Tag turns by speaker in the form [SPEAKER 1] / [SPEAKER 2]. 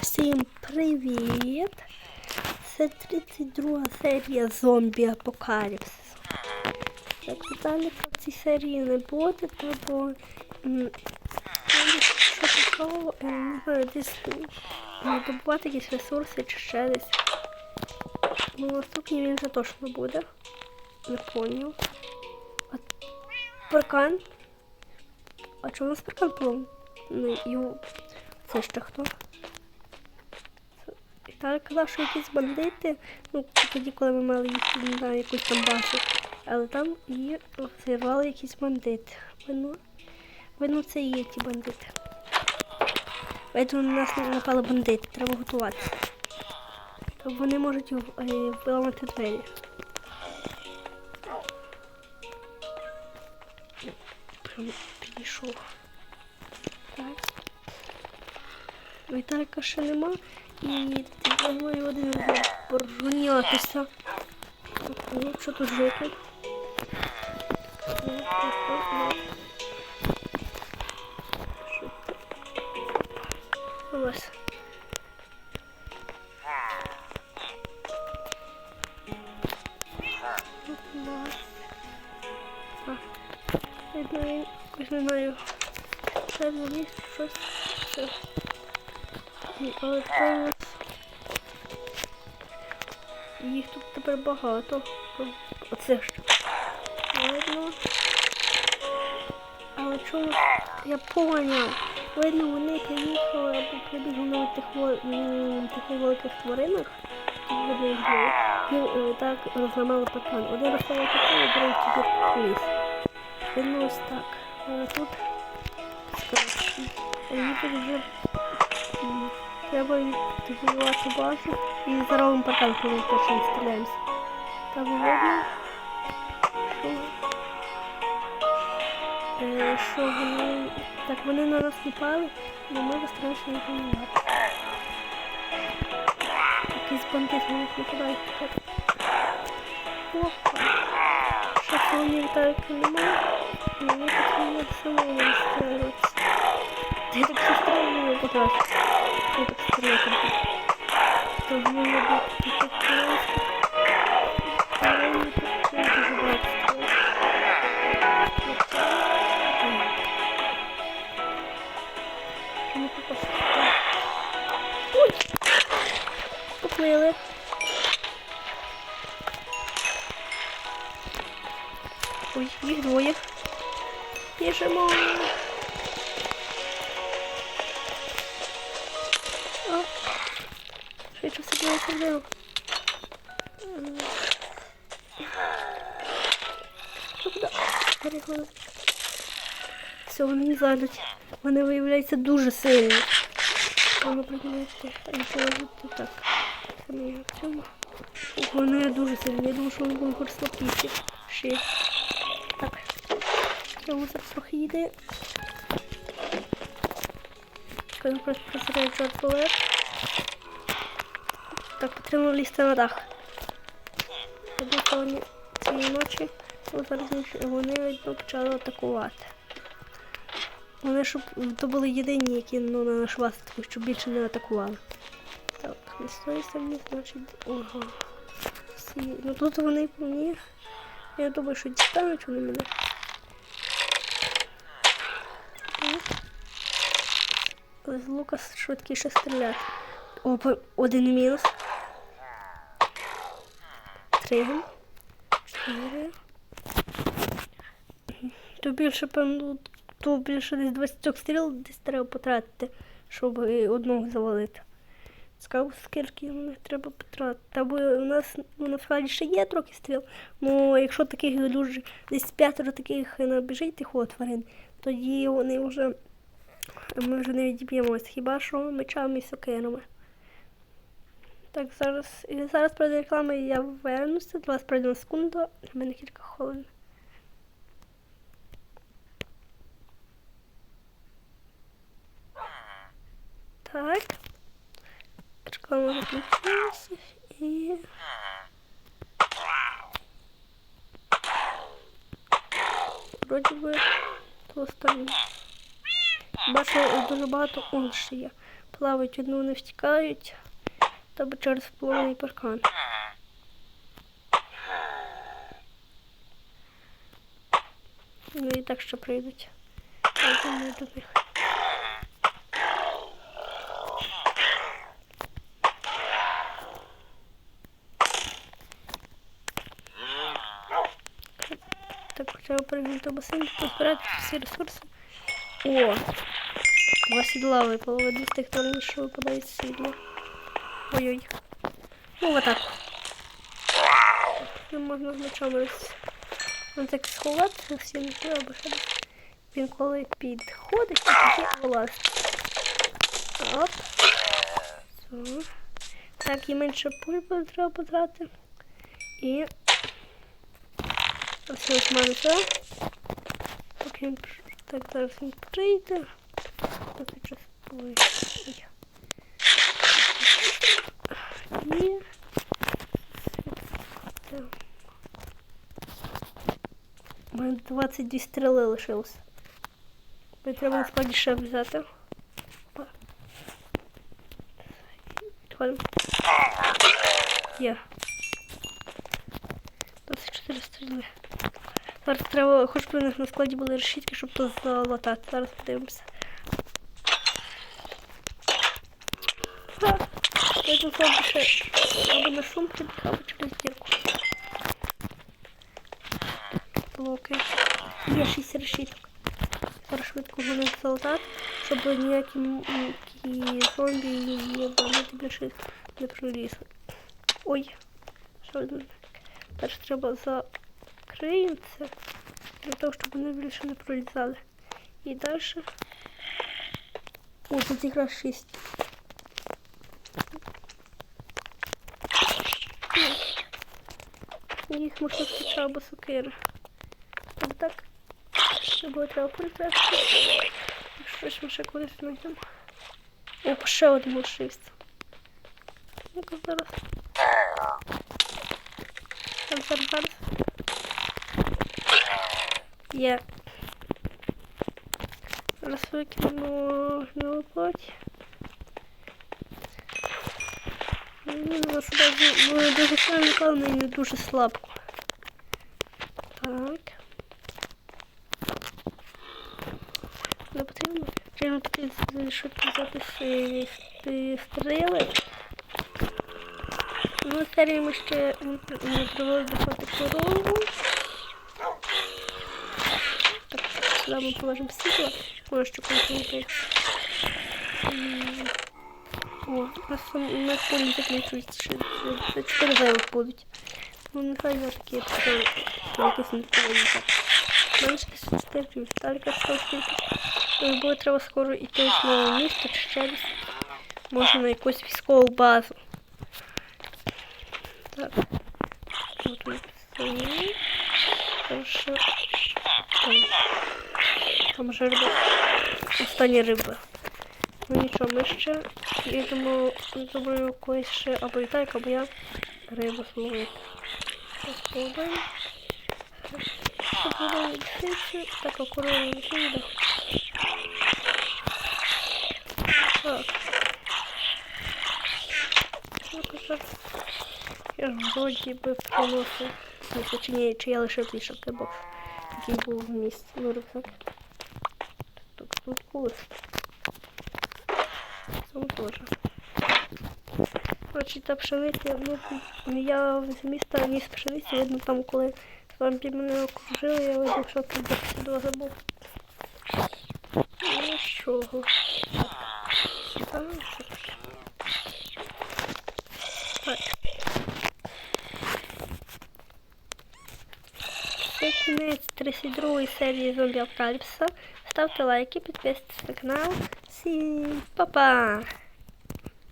[SPEAKER 1] Всім привіт! Це 32 серія зомбі Апокаліпсису. Так, далі по цій серії не буде, то бо що е, не знаю, десь добувати якісь ресурси чи ще десь. Ну, наступний він вже точно буде. Не поняв. А паркан? А чому у нас паркан полом? Ну, його... Це ще хто? Віталій казав, що якісь бандити, ну, тоді, коли ми мали їх не якусь там базу, але там її зірвали якісь бандити. Видно, видно, це і є ті бандити. Видно, на нас напали бандити, треба готуватися. Вони можуть е, виламати двері. Прям підійшов. Так. Віталіка ще нема. І я говорю один раз боржунятися. Ну, що тут жити? Ну, у нас. А, я не знаю. Щось. Але це їх тут тепер багато. Оце ж. Видно. Але чому я поняв? Видно, вони приїхали або прибігли на тих, тих великих тваринах. Тут. І е, так розламали паркан. Один розставив паркан, а другий тепер поліз. Видно ось так. А тут скоротше. Їх вже м, Треба відбивати базу і здоровим паркан, коли першим стріляємося. Там видно, що, е, що вони... Так, вони на нас напали, але ми вистраємося не помагати. Якісь бандити на них нападають тепер. Опа. Це вони вітаються немає? І вони потрібно самому настраюватися. Я так все стріляю, потрачу. Я дуже багато стріляти. Не попасти. Ой! Поплили. Ой, їх двоє. Біжимо. Швидше все було. Куди? Переходить. Все, вони не зайдуть. Вони виявляються дуже сильні. Воно положити так. Я Вони дуже сильні. Я думаю, що вони будуть слабкіші. Ще. Так. Цьому зараз трохи йде. Коли просто просирається арбалет. Так, лізти на дах. Тоді цієї ночі вони видно, почали атакувати. Вони щоб то були єдині, які ну, на наш вас, щоб більше не атакували. Так, не з тої сторони, значить. Ого. Ну тут вони по мені. Я думаю, що дістануть вони мене. Але з лука швидкіше стріляти. Опа, один мінус. Три. Чотири. То більше, певно, то більше десь 20 стріл десь треба потратити, щоб одного завалити. Цікаво, скільки мені треба потратити. Або у нас ну, на ще є трохи стріл. Ну, якщо таких дуже десь п'ятеро таких набіжить тих тварин, тоді вони вже ми вже не відіб'ємося. Хіба що мечами і сокирами. Так, зараз і зараз перед рекламою я вернуся. До вас пройде на секунду, для мене кілька хвилин. Так. Реклама закінчилася і. Вроді би останнє. бачу дуже багато он є. Плавають одну, вони втікають. Тобто через половинний паркан. Ну і так що прийдуть. Я думаю, до них. Так, треба перейти до басейну, позбирати всі ресурси. О! Два сідла випало, з тих, хто раніше випадає з сідла. Ой-ой. Ну, отак. Не можна мечом роз... Ну, так сховатися всі не треба, він коли підходить, і тоді вилазить. Оп. Все. Так, і менше пульпи треба потратити. І все ось мене все. Поки так зараз він прийде. Поки час ой. Так. У мене 22 стріли лишилось. Мені треба насправді взяти. Є. 24 стріли. Зараз треба, хоч би у них на складі були решітки, щоб то залатати. Зараз подивимося. Тут або ще на прибіг, або через дірку. Блоки. Є 6 решіток. Зараз швидко вони залатати, щоб ніякі зомбі і банити більше не пролізли. Ой, що один. Перш треба це, для того, щоб вони більше не пролізали. І далі. О, тут якраз 6. Можна хоча або сокира. Ось так. Або треба притратити. Щось ми ще кудись знайдемо. О, ще один лишився. Ну-ка зараз. Зараз, зараз. Є. Зараз викинемо гнилу плоть. Базу дуже сильно і не дуже слабко. С- с- стріли. Ну, серії ми ще не провели доходи корову. Так, сюди ми положимо світло, може, що конкретно. О, у нас полі закінчується ще за 4 зайвих будуть. Ну, нехай я такі якось не так. Менше 4 Віталіка 100 скільки. Ну, Бо треба скоро йти в нове місто чи десь. Може на якусь військову базу. Так. Тут ми все. Хорошо. Там. Там вже риба. Остання риба. Ну нічого, ми ще їдемо зробимо якоїсь ще або і так, або я рибу зловив. Спробуємо. Спробуємо лисицю. Так, акуратно не піде. Так. Ну, кажу, я вроді би приносив. Ну, точніше, чи я лише пішов бокс, який був в місті. Ну, рюкзак. Тут, тут кулис. Цьому теж. Коротше, та пшениця, ну, я з міста ніс пшениці, видно там, коли зомбі мене окружили, я видів, що тут до забув. Ну, чого? Так, що таке? Так. Це кінець 32 серії зомбі Апокаліпса. Ставте лайки, підписуйтесь на канал. Всім па-па!